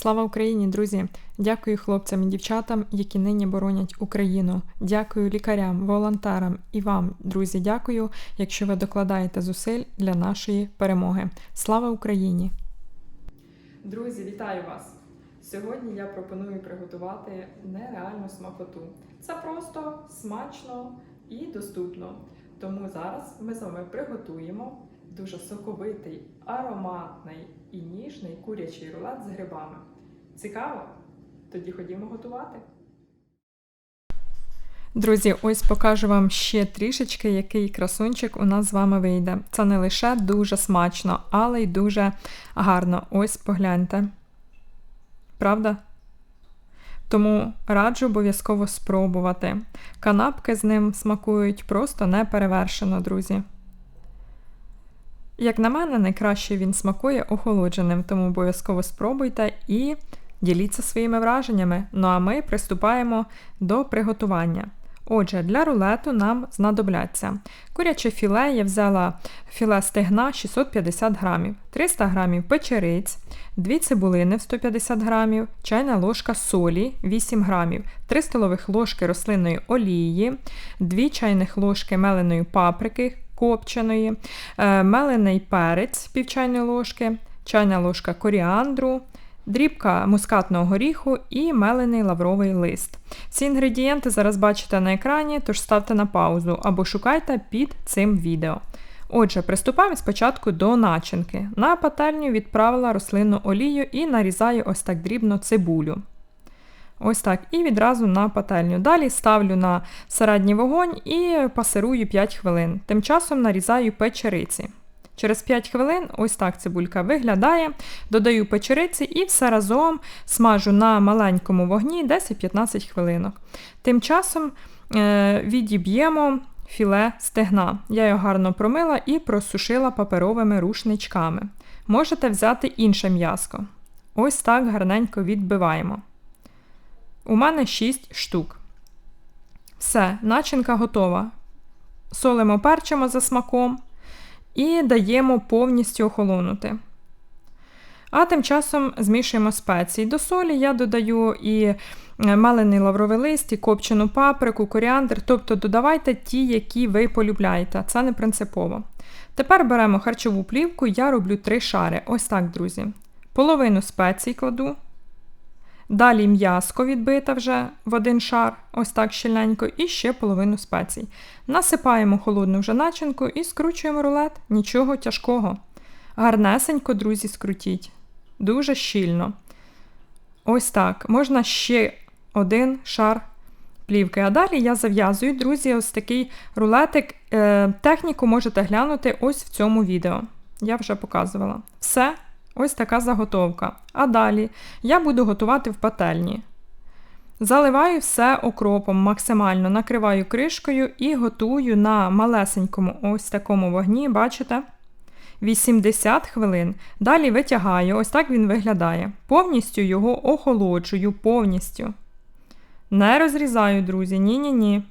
Слава Україні, друзі! Дякую хлопцям і дівчатам, які нині боронять Україну. Дякую лікарям, волонтерам і вам, друзі, дякую, якщо ви докладаєте зусиль для нашої перемоги. Слава Україні! Друзі, вітаю вас! Сьогодні я пропоную приготувати нереальну смакоту. Це просто смачно і доступно. Тому зараз ми з вами приготуємо дуже соковитий, ароматний і ніжний курячий рулет з грибами. Цікаво? Тоді ходімо готувати. Друзі, ось покажу вам ще трішечки, який красунчик у нас з вами вийде. Це не лише дуже смачно, але й дуже гарно. Ось погляньте. Правда? Тому раджу обов'язково спробувати. Канапки з ним смакують просто неперевершено, друзі. Як на мене, найкраще він смакує охолодженим, тому обов'язково спробуйте і діліться своїми враженнями. Ну а ми приступаємо до приготування. Отже, для рулету нам знадобляться. Куряче філе, я взяла філе стегна 650 грамів, 300 грамів печериць, 2 цибулини в 150 грамів, чайна ложка солі 8 грамів, 3 столових ложки рослинної олії, 2 чайних ложки меленої паприки копченої, е, мелений перець пів ложки, чайна ложка коріандру, дрібка мускатного горіху і мелений лавровий лист. Ці інгредієнти зараз бачите на екрані, тож ставте на паузу або шукайте під цим відео. Отже, приступаємо спочатку до начинки. На пательню відправила рослинну олію і нарізаю ось так дрібно цибулю. Ось так. І відразу на пательню. Далі ставлю на середній вогонь і пасирую 5 хвилин. Тим часом нарізаю печериці. Через 5 хвилин ось так цибулька виглядає, додаю печериці і все разом смажу на маленькому вогні 10-15 хвилинок. Тим часом е, відіб'ємо філе стегна. Я його гарно промила і просушила паперовими рушничками. Можете взяти інше м'язко. Ось так гарненько відбиваємо. У мене 6 штук. Все, начинка готова. Солимо перчимо за смаком і даємо повністю охолонути. А тим часом змішуємо спеції. До солі я додаю і е, малений лавровий лист, і копчену паприку, коріандр, тобто додавайте ті, які ви полюбляєте, це не принципово. Тепер беремо харчову плівку, я роблю три шари. Ось так, друзі. Половину спецій кладу. Далі м'язко відбите вже в один шар, ось так щільненько, і ще половину спецій. Насипаємо холодну вже начинку і скручуємо рулет. Нічого тяжкого. Гарнесенько, друзі, скрутіть. Дуже щільно. Ось так. Можна ще один шар плівки. А далі я зав'язую, друзі, ось такий рулетик. Е, техніку можете глянути ось в цьому відео. Я вже показувала. Все. Ось така заготовка. А далі я буду готувати в пательні. Заливаю все окропом, максимально накриваю кришкою і готую на малесенькому ось такому вогні, бачите? 80 хвилин. Далі витягаю, ось так він виглядає. Повністю його охолоджую, повністю. Не розрізаю, друзі, ні-ні-ні.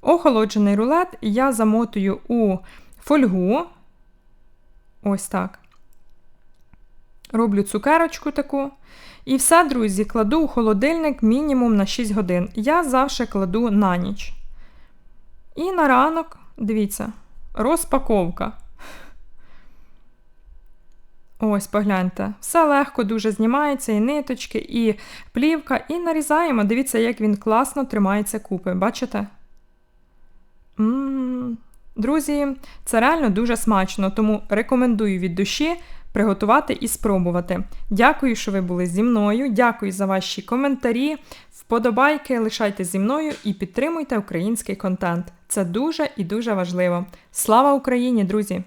Охолоджений рулет я замотую у фольгу. Ось так. Роблю цукерочку таку. І все, друзі, кладу у холодильник мінімум на 6 годин. Я завжди кладу на ніч. І на ранок, дивіться, розпаковка. Ось, погляньте, все легко дуже знімається, і ниточки, і плівка, і нарізаємо. Дивіться, як він класно тримається купи. Бачите? М -м -м. Друзі, це реально дуже смачно, тому рекомендую від душі приготувати і спробувати. Дякую, що ви були зі мною. Дякую за ваші коментарі, вподобайки. Лишайте зі мною і підтримуйте український контент. Це дуже і дуже важливо. Слава Україні, друзі!